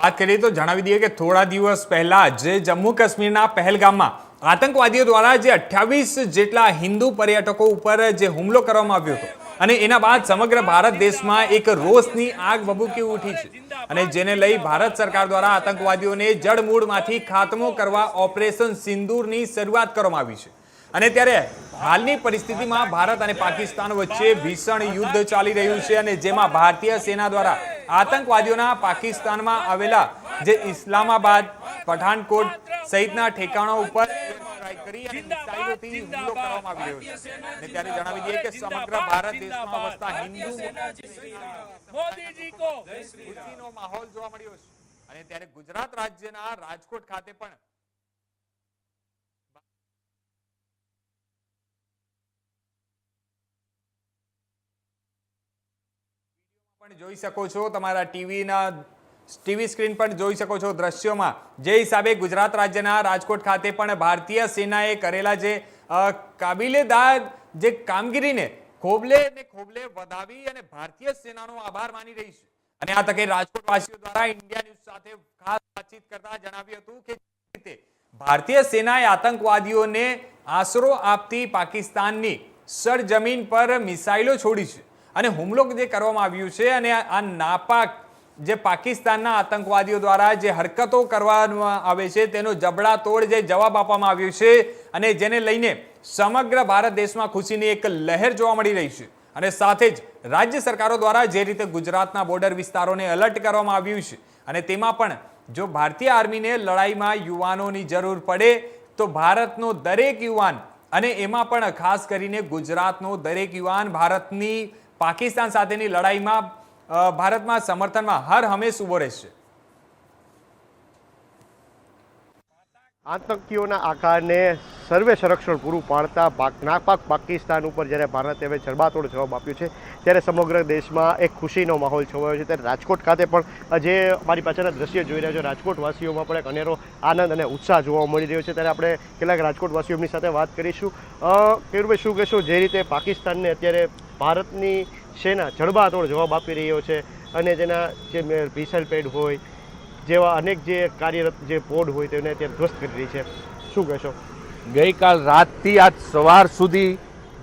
વાત કરીએ તો જણાવી દઈએ કે થોડા દિવસ પહેલા જે જમ્મુ કાશ્મીરના પહેલગામમાં આતંકવાદીઓ દ્વારા જે અઠ્યાવીસ જેટલા હિન્દુ પર્યટકો ઉપર જે હુમલો કરવામાં આવ્યો હતો અને એના બાદ સમગ્ર ભારત દેશમાં એક રોષની આગ ભભૂકી ઉઠી છે અને જેને લઈ ભારત સરકાર દ્વારા આતંકવાદીઓને જડમૂળમાંથી ખાતમો કરવા ઓપરેશન સિંદૂરની શરૂઆત કરવામાં આવી છે. અને ત્યારે હાલની પરિસ્થિતિમાં ભારત અને પાકિસ્તાન વચ્ચે ભીષણ યુદ્ધ ચાલી રહ્યું છે અને જેમાં ભારતીય સેના દ્વારા આતંકવાદીઓના પાકિસ્તાનમાં આવેલા જે ઇસ્લામાબાદ પઠાણકોટ સહિતના ઠેકાણો ઉપર સમગ્ર ભારત દેશમાં હિન્દુ મોદીજી મળ્યો અને ત્યારે ગુજરાત રાજ્યના રાજકોટ ખાતે પણ પણ જોઈ શકો છો. તમારા ટીવીના, ટીવી સ્ક્રીન પર જોઈ શકો છો દ્રશ્યોમાં. જે હિસાબે ગુજરાત રાજ્યના રાજકોટ ખાતે પણ ભારતીય સેનાએ કરેલા જે કાબિલેદાર જે કામગીરીને ખોબલે ને ખોબલે વધાવી અને ભારતીય સેનાનો આભાર માની રહી છે. અને આ તકે રાજકોટવાસીઓ દ્વારા ઇન્ડિયા ન્યૂઝ સાથે ખાસ વાતચીત કરતા જણાવ્યું હતું કે રીતે ભારતીય સેનાએ આતંકવાદીઓને આશરો આપતી પાકિસ્તાનની સરજમીન પર મિસાઇલો છોડી છે. અને હુમલો જે કરવામાં આવ્યું છે અને આ નાપાક જે પાકિસ્તાનના આતંકવાદીઓ દ્વારા જે હરકતો કરવામાં આવે છે, તેનો જબડા તોડ જે જવાબ આપવામાં આવ્યો છે અને જેને લઈને સમગ્ર ભારત દેશમાં ખુશીની એક લહેર જોવા મળી રહી છે અને સાથે જ રાજ્ય સરકારો દ્વારા જે રીતે ગુજરાતના બોર્ડર વિસ્તારોને એલર્ટ કરવામાં આવ્યું છે અને તેમાં પણ જો ભારતીય આર્મીને લડાઈમાં યુવાનોની જરૂર પડે તો ભારતનો દરેક યુવાન અને એમાં પણ ખાસ કરીને ગુજરાતનો દરેક યુવાન ભારતની પાકિસ્તાન સાથેની લડાઈમાં ભારતમાં સમર્થનમાં હર હંમેશ ઊભો રહેશે. આતંકીઓના આકારને સર્વે સંરક્ષણ પૂરું પાડતા પાક, નાપાક પાકિસ્તાન ઉપર જ્યારે ભારતે હવે જડબાતોડ જવાબ આપ્યો છે, ત્યારે સમગ્ર દેશમાં એક ખુશીનો માહોલ છવાયો છે. ત્યારે રાજકોટ ખાતે પણ જે મારી પાછળના દ્રશ્ય જોઈ રહ્યા છો. રાજકોટવાસીઓમાં પણ એક અનેરો આનંદ અને ઉત્સાહ જોવા મળી રહ્યો છે. ત્યારે આપણે કેટલાક રાજકોટવાસીઓની સાથે વાત કરીશું. કેરુભાઈ, શું કહેશો? જે રીતે પાકિસ્તાનને અત્યારે ભારતની સેના જડબાતોડ જવાબ આપી રહ્યો છે અને જેના જે મિસાઇલ પેડ હોય, જેવા અનેક જે કાર્યરત જે પોડ હોય તેને અત્યારે ધ્વસ્ત કરી રહી છે. શું કહેશો? ગઈકાલ રાતથી આજ સવાર સુધી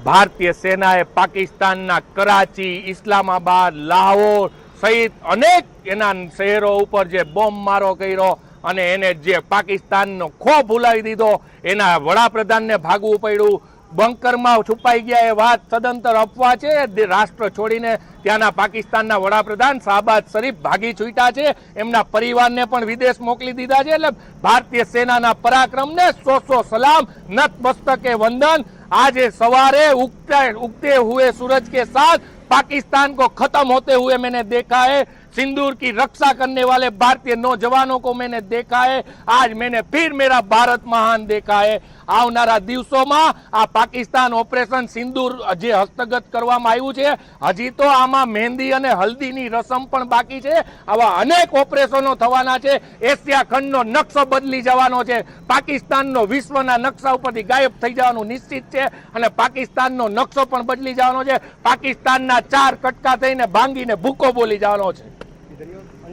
ભારતીય સેનાએ પાકિસ્તાનના કરાચી, ઇસ્લામાબાદ, લાહોર સહિત અનેક એના શહેરો ઉપર જે બોમ્બ મારો કર્યો અને એને જે પાકિસ્તાનનો ખો ભૂલાવી દીધો, એના વડાપ્રધાનને ભાગવું પડ્યું. બંકરમાં છુપાઈ ગયા એ વાત સદંતર અફવા છે. રાષ્ટ્ર છોડીને ત્યાંના પાકિસ્તાનના વડાપ્રધાન શાહબાદ શરીફ ભાગી છૂટ્યા છે. એમના પરિવારને પણ વિદેશ મોકલી દીધા છે. એટલે ભારતીય સેનાના પરાક્રમને સો સો સલામ, નતમસ્તકે વંદન. આજે સવારે ઉગતે ઉગતે હુએ સૂરજ કે સાથ, પાકિસ્તાન કો ખતમ હોતે हुए मैंने देखा है सिंदूर की रक्षा करने वाले भारतीय नौजवानों को मैंने देखा है आज मैंने फिर मेरा भारत महान देखा है આવનારા દિવસોમાં આ પાકિસ્તાન ઓપરેશન સિંદૂર જે હસ્તગત કરવામાં આવ્યું છે હજી તો આમાં મહેંદી અને હલ્દીની રસમ પણ બાકી છે આવા અનેક ઓપરેશનો થવાના છે એશિયા ખંડનો નકશો બદલી જવાનો છે પાકિસ્તાનનો વિશ્વના નકશા ઉપરથી ગાયબ થઈ જવાનું નિશ્ચિત છે અને પાકિસ્તાનનો નકશો પણ બદલી જવાનો છે પાકિસ્તાનના ચાર કટકા થઈને ભાંગીને ભૂકો બોલી જવાનો છે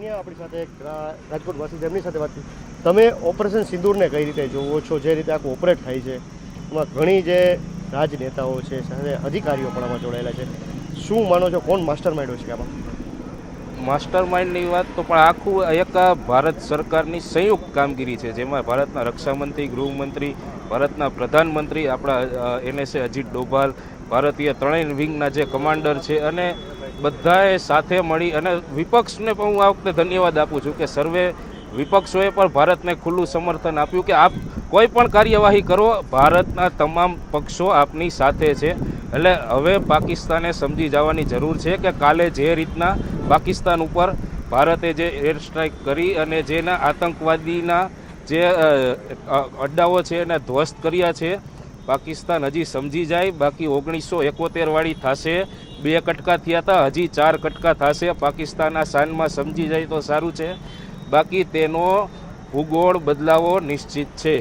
અન્ય આપણી સાથે એક રાજકોટ વાસી તેમની સાથે વાત કરી. તમે ઓપરેશન સિંદૂરને કઈ રીતે જોવો છો? જે રીતે આખું ઓપરેટ થાય છે. એમાં ઘણી જે રાજનેતાઓ છે, સાથે અધિકારીઓ પણ આમાં જોડાયેલા છે. શું માનો છો, કોણ માસ્ટર માઇન્ડ છે આમાં? માસ્ટર માઇન્ડની વાત તો પણ આખું એક ભારત સરકારની સંયુક્ત કામગીરી છે, જેમાં ભારતના રક્ષામંત્રી, ગૃહમંત્રી, ભારતના પ્રધાનમંત્રી, આપણા એનએસએ અજીત ડોભાલ ભારતીય ત્રણેય વિંગના જે કમાન્ડર છે અને બધાએ સાથે મળી અને વિપક્ષને પણ હું આ વખતે ધન્યવાદ આપું છું કે સર્વે વિપક્ષોએ પણ ભારતને ખુલ્લું સમર્થન આપ્યું કે આપ કોઈ પણ કાર્યવાહી કરો, ભારતના તમામ પક્ષો આપની સાથે છે. એટલે હવે પાકિસ્તાને સમજી જવાની જરૂર છે કે કાલે જે રીતના પાકિસ્તાન ઉપર ભારતે જે એર સ્ટ્રાઇક કરી અને જેના આતંકવાદીના જે અડ્ડાઓ છે એને ધ્વસ્ત કર્યા છે પાકિસ્તાન હજી સમજી જાય બાકી ઓગણીસો એકોતેરવાળી થશે. બે કટકા થયા હતા હજી ચાર કટકા થશે. પાકિસ્તાન આ શાનમાં સમજી જાય તો સારું છે. બાકી તેનો ભૂગોળ બદલાવો નિશ્ચિત છે.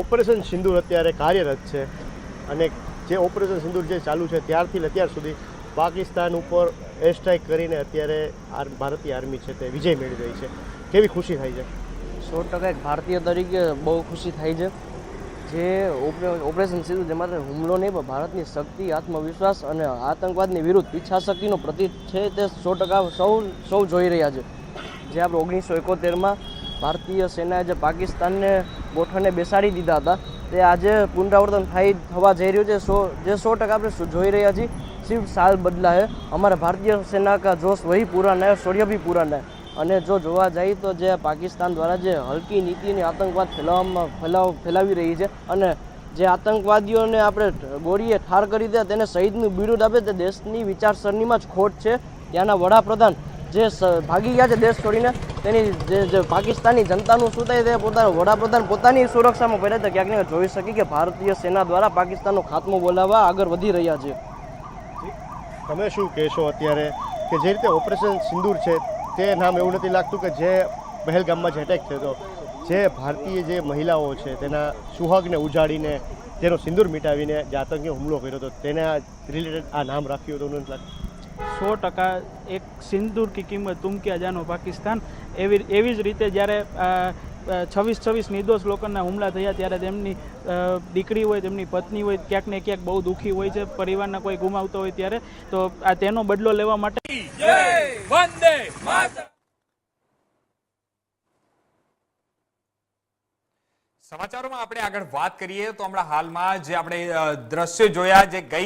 ઓપરેશન સિંદૂર અત્યારે કાર્યરત છે અને જે ઓપરેશન સિંદૂર જે ચાલુ છે ત્યારથી અત્યાર સુધી પાકિસ્તાન ઉપર એર સ્ટ્રાઇક કરીને અત્યારે ભારતીય આર્મી છે તે વિજય મેળવી રહી છે. કેવી ખુશી થાય છે? સો ટકા એક ભારતીય તરીકે બહુ ખુશી થાય છે. જે ઓપરેશન સિંધુ જે માત્ર હુમલો નહીં, પણ ભારતની શક્તિ, આત્મવિશ્વાસ અને આતંકવાદની વિરુદ્ધ પીછાશક્તિનો પ્રતિક છે તે સો ટકા સૌ સૌ જોઈ રહ્યા છે. જે આપણે ઓગણીસો એકોતેરમાં ભારતીય સેનાએ જે પાકિસ્તાનને ગોઠણને બેસાડી દીધા હતા, તે આજે પુનરાવર્તન થઈ થવા જઈ રહ્યું છે. સો, જે સો ટકા આપણે જોઈ રહ્યા છીએ. સિર્ફ સાલ બદલાય અમારા ભારતીય સેના કા જોશ વહી પૂરા ના શૌર્ય ભી પૂરા ના અને જો જોવા જઈએ તો જે પાકિસ્તાન દ્વારા જે હલકી નીતિની આતંકવાદ ફેલાવવામાં ફેલાવ, ફેલાવી રહી છે અને જે આતંકવાદીઓને આપણે ગોળીએ ઠાર કરી દે, તેને શહીદનું બિરુદ આપે, તે દેશની વિચારસરણીમાં જ ખોટ છે. ત્યાંના વડાપ્રધાન જે ભાગી ગયા છે દેશ છોડીને, તેની જે પાકિસ્તાની જનતાનું શું થાય તે પોતાના વડાપ્રધાન પોતાની સુરક્ષામાં પડ્યા તો ક્યાંક ને જોઈ શકી કે ભારતીય સેના દ્વારા પાકિસ્તાનનો ખાત્મો બોલાવવા આગળ વધી રહ્યા છે. તમે શું કહેશો અત્યારે કે જે રીતે ઓપરેશન સિંદૂર છે તે નામ એવું નથી લાગતું કે જે પહેલગામમાં જે એટેક થયો જે ભારતીય જે મહિલાઓ છે તેના સુહાગને ઉજાડીને, તેનો સિંદૂર મિટાવીને જે આતંકી હુમલો કર્યો હતો, તેના રિલેટેડ આ નામ રાખ્યું હતું એવું નથી લાગતું. સો ટકા એક સિંદૂર કિંમત તુમકી અજાનો પાકિસ્તાન. એવી એવી જ રીતે જ્યારે છવ્વીસ છવ્વીસ નિર્દોષ લોકોના હુમલા થયા ત્યારે તેમની દીકરી હોય, તેમની પત્ની હોય, ક્યાંક ને ક્યાંક બહુ દુઃખી હોય છે, પરિવારના કોઈ ગુમાવતો હોય ત્યારે, તો આ તેનો બદલો લેવા માટે સમાચારોમાં આપણે આગળ વાત કરીએ તો હમણાં હાલમાં જે આપણે દ્રશ્ય જોયા, જે ગઈ